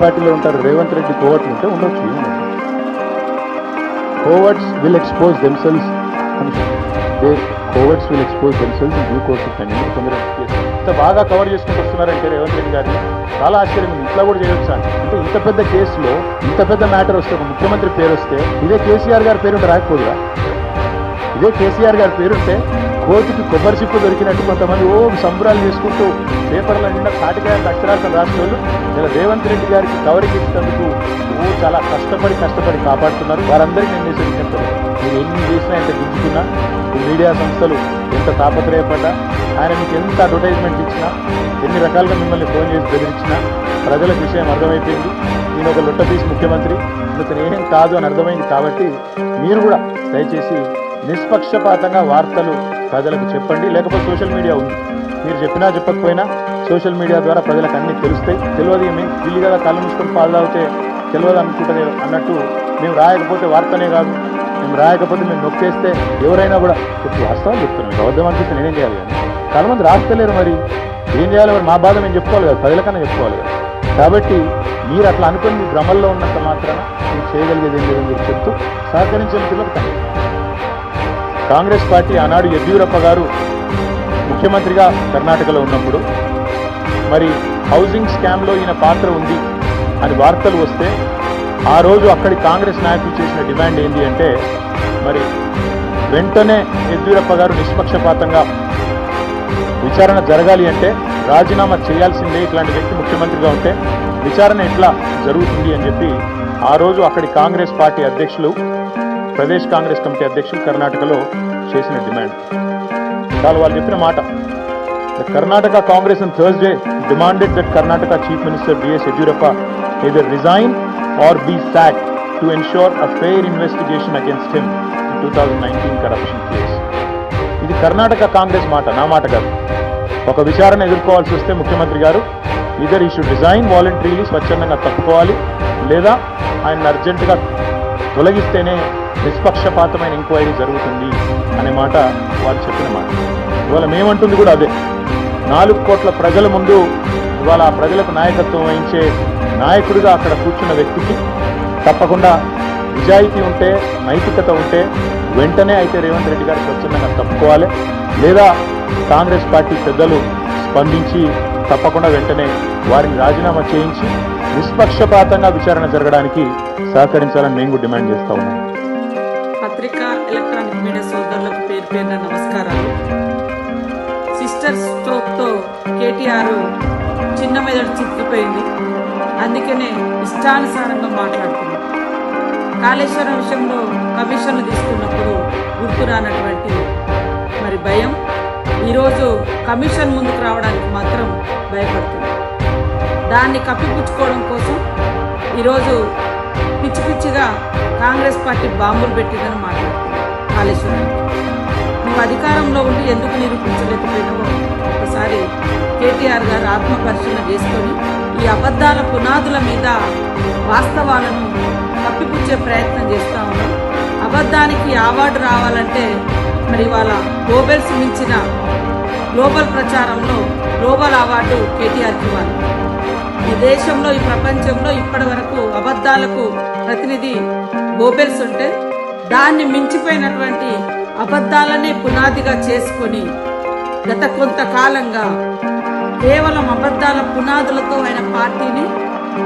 పార్టీలో ఉంటారు రేవంత్ రెడ్డి కోవట్లు ఉంటే ఉండొచ్చు coverts will expose themselves they coverts will expose themselves due course of time కొందరు ఇంత బాగా కవర్ చేసుకుంటూ వస్తున్నారంటే రేవంత్ రెడ్డి గారిని చాలా ఆశ్చర్యం ఇంట్లో ఇట్లా కూడా చేయొచ్చా అంటే ఇంత పెద్ద కేసులో ఇంత పెద్ద మ్యాటర్ వస్తే ఒక ముఖ్యమంత్రి పేరు వస్తే ఇదే కేసీఆర్ గారి పేరు రాకపోదురా? ఇదే కేసీఆర్ గారి పేరుంటే కోర్టుకి కొబ్బరి చిప్పు దొరికినట్టు కొంతమంది ఓ సంబరాలు చేసుకుంటూ పేపర్ల నిండా కాటికాయలు అక్షరాలతో రాసిన వాళ్ళు ఇలా రేవంత్ రెడ్డి గారికి కవరికి ఇచ్చినందుకు ఓ చాలా కష్టపడి కష్టపడి కాపాడుతున్నారు. వారందరికీ నేను మెసేజ్ చెప్తాను మీరు ఎన్ని చేసినా ఎంత దించుకున్నా మీడియా సంస్థలు ఎంత తాపత్రయపడ్డా ఆయన మీకు ఎంత అడ్వర్టైజ్మెంట్ ఇచ్చినా ఎన్ని రకాలుగా మిమ్మల్ని ఫోన్ చేసి బెదిరించినా ప్రజల విషయం అర్థమైపోయింది. నేను ఒక లొట్టపీస్ ముఖ్యమంత్రి ఇతను ఏం కాదు అని అర్థమైంది కాబట్టి మీరు కూడా దయచేసి నిష్పక్షపాతంగా వార్తలు ప్రజలకు చెప్పండి లేకపోతే సోషల్ మీడియా ఉంది. మీరు చెప్పినా చెప్పకపోయినా సోషల్ మీడియా ద్వారా ప్రజలకు అన్నీ తెలుస్తాయి. తెలియదు మేము వీళ్ళు కదా కళ్ళు మూసుకొని పాలు తాగితే తెలియదు అనుకుంటుంది అన్నట్టు మేము రాయకపోతే వార్తనే కాదు. మేము రాయకపోతే మేము నొక్కేస్తే ఎవరైనా కూడా చెప్పి వాస్తవాలు చెప్తున్నాం మీకు అబద్ధం అనిపిస్తే నేనేం చేయాలి కానీ చాలామంది రాస్తలేరు మరి. ఏం చేయాలి మరి మా బాధ మేము చెప్పుకోవాలి కదా ప్రజలకన్నా చెప్పుకోవాలి కదా. కాబట్టి మీరు అట్లా అనుకుని మీ భ్రమల్లో ఉన్నంత మాత్రాన మీరు చేయగలిగేది ఏం లేదని మీరు చెప్తూ సహకరించిన పిల్లలకు కాంగ్రెస్ పార్టీ ఆనాడు యడ్యూరప్ప గారు ముఖ్యమంత్రిగా కర్ణాటకలో ఉన్నప్పుడు మరి హౌసింగ్ స్కామ్లో ఈయన పాత్ర ఉంది అని వార్తలు వస్తే ఆ రోజు అక్కడి కాంగ్రెస్ నాయకులు చేసిన డిమాండ్ ఏంటి అంటే మరి వెంటనే యడ్యూరప్ప గారు నిష్పక్షపాతంగా విచారణ జరగాలి అంటే రాజీనామా చేయాల్సిందే ఇట్లాంటి వ్యక్తి ముఖ్యమంత్రిగా ఉంటే విచారణ ఎట్లా జరుగుతుంది అని చెప్పి ఆ రోజు అక్కడి కాంగ్రెస్ పార్టీ అధ్యక్షులు ప్రదేశ్ కాంగ్రెస్ కమిటీ అధ్యక్షులు కర్ణాటకలో చేసిన డిమాండ్. వాళ్ళు వాళ్ళు చెప్పిన మాట. Karnataka Congress and Thursday demanded that Karnataka chief minister BS Yediyurappa either resign or be sack to ensure a fair investigation against him in two thousand nineteen corruption case ఇది కర్ణాటక కాంగ్రెస్ మాట నా మాట కాదు. ఒక విచారణ ఎదుర్కోవాల్సి వస్తే ముఖ్యమంత్రి గారు ఇదర్ ఈ షుడ్ డిజైన్ వాలంటరీలీ స్వచ్ఛందంగా తప్పుకోవాలి లేదా ఆయన అర్జెంటుగా తొలగిస్తేనే నిష్పక్షపాతమైన ఎంక్వైరీ జరుగుతుంది అనే మాట వారు చెప్పిన మాట. ఇవాళ మేమంటుంది కూడా అదే. నాలుగు కోట్ల ప్రజల ముందు ఇవాళ ఆ ప్రజలకు నాయకత్వం వహించే నాయకుడిగా అక్కడ కూర్చున్న వ్యక్తికి తప్పకుండా నిజాయితీ ఉంటే నైతికత ఉంటే వెంటనే అయితే రేవంత్ రెడ్డి గారు స్వచ్ఛందంగా తప్పుకోవాలి. లేదా కాంగ్రెస్ పార్టీ పెద్దలు స్పందించి తప్పకుండా వెంటనే వారిని రాజీనామా చేయించి నిష్పక్షపాతంగా విచారణ జరగడానికి సహకరించాలని మేము డిమాండ్ చేస్తా ఉన్నాం. పత్రికా ఎలక్ట్రానిక్ మీడియా సోదరులకు పేరు పేరున నమస్కారాలు. సిస్టర్ స్ట్రోక్తో కేటీఆర్ చిన్న మెదడు చిక్కిపోయింది. అందుకనే ఇష్టానుసారంగా మాట్లాడుతున్నాం. కాళేశ్వరం విషయంలో కమిషన్లు తీసుకున్నప్పుడు గుర్తు రానటువంటి మరి భయం. ఈరోజు కమిషన్ ముందుకు రావడానికి మాత్రం భయపడుతుంది దాన్ని కప్పిపుచ్చుకోవడం కోసం ఈరోజు పిచ్చి పిచ్చిగా కాంగ్రెస్ పార్టీ బాంబులు పెట్టిందని మాట్లాడుతుంది కాళేశ్వరం. నువ్వు అధికారంలో ఉండి ఎందుకు నిరూపించలేకపోయినావో ఒకసారి కేటీఆర్ గారు ఆత్మపరిశీలన చేసుకొని ఈ అబద్ధాల పునాదుల మీద వాస్తవాలను కప్పిపుచ్చే ప్రయత్నం చేస్తూ ఉన్నాం. అబద్ధానికి అవార్డు రావాలంటే మరి వాళ్ళ గోబెల్స్ మించిన గ్లోబల్ ప్రచారంలో గ్లోబల్ అవార్డు కేటీఆర్కి ఇవ్వాలి. ఈ దేశంలో ఈ ప్రపంచంలో ఇప్పటి వరకు అబద్ధాలకు ప్రతినిధి గోబెల్స్ ఉంటే దాన్ని మించిపోయినటువంటి అబద్ధాలనే పునాదిగా చేసుకొని గత కొంతకాలంగా కేవలం అబద్ధాల పునాదులతో ఆయన పార్టీని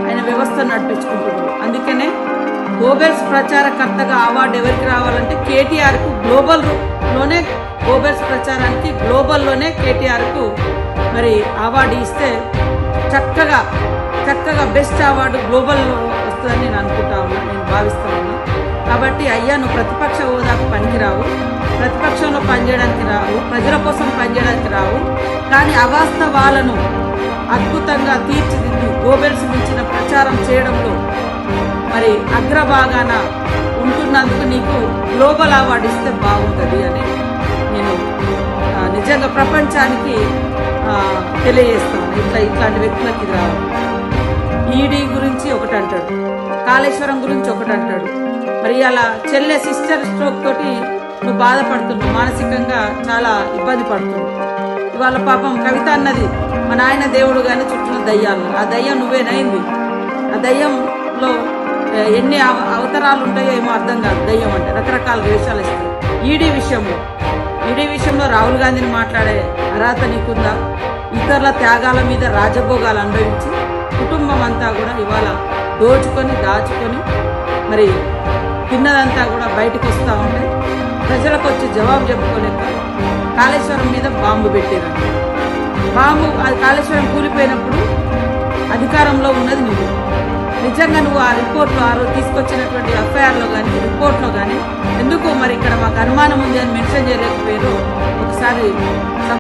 ఆయన వ్యవస్థ నడిపించుకుంటున్నారు. అందుకనే గోబెల్స్ ప్రచారకర్తగా అవార్డు ఎవరికి రావాలంటే కేటీఆర్కు గ్లోబల్లోనే గోబెల్స్ ప్రచారానికి గ్లోబల్లోనే కేటీఆర్కు మరి అవార్డు ఇస్తే చక్కగా చక్కగా బెస్ట్ అవార్డు గ్లోబల్లో వస్తుందని నేను అనుకుంటా ఉన్నా నేను భావిస్తా ఉన్నా. కాబట్టి అయ్యా నువ్వు ప్రతిపక్ష హోదాకు పనికిరావు. ప్రతిపక్షంలో పనిచేయడానికి రావు. ప్రజల కోసం పనిచేయడానికి రావు. కానీ అవాస్తవాలను అద్భుతంగా తీర్చిదిద్దు గోబెల్స్ మించిన ప్రచారం చేయడంలో మరి అగ్రభాగాన ఉంటున్నందుకు నీకు గ్లోబల్ అవార్డు ఇస్తే బాగుంటుంది అని నేను నిజంగా ప్రపంచానికి తెలియజేస్తాను. ఇట్లా ఇట్లాంటి వ్యక్తులకు ఇది రావాలి ఈడీ గురించి ఒకటి అంటాడు. కాళేశ్వరం గురించి ఒకటి అంటాడు. మరి అలా చెల్లె సిస్టర్ స్ట్రోక్ తోటి నువ్వు బాధపడుతున్నావు మానసికంగా చాలా ఇబ్బంది పడుతున్నావు ఇవాళ పాపం కవిత అన్నది మా నాయన దేవుడు కానీ చుట్టూ దయ్యాలు. ఆ దయ్యం నువ్వేనైంది. ఆ దయ్యంలో ఎన్ని అవ- ఉంటాయో ఏమో అర్థం కాదు. దయ్యం అంటే రకరకాల వేషాలు ఇస్తాయి ఈడీ విషయంలో. ఈడీ విషయంలో రాహుల్ గాంధీని మాట్లాడే అర్హత నీకుందా? ఇతరుల త్యాగాల మీద రాజభోగాలు అనుభవించి కుటుంబం అంతా కూడా ఇవాళ దోచుకొని దాచుకొని మరి తిన్నదంతా కూడా బయటకు వస్తూ ఉంటే ప్రజలకు వచ్చి జవాబు చెప్పుకోలేక కాళేశ్వరం మీద బాంబు పెట్టారు బాంబు అది కాళేశ్వరం కూలిపోయినప్పుడు అధికారంలో ఉన్నది నువ్వు. నిజంగా నువ్వు ఆ రిపోర్ట్లో ఆ రోజు తీసుకొచ్చినటువంటి ఎఫ్ఐఆర్లో కానీ రిపోర్ట్లో కానీ ఎందుకు మరి ఇక్కడ మాకు అనుమానం ఉంది అని మెన్షన్ చేయలేకపోయారు ఒకసారి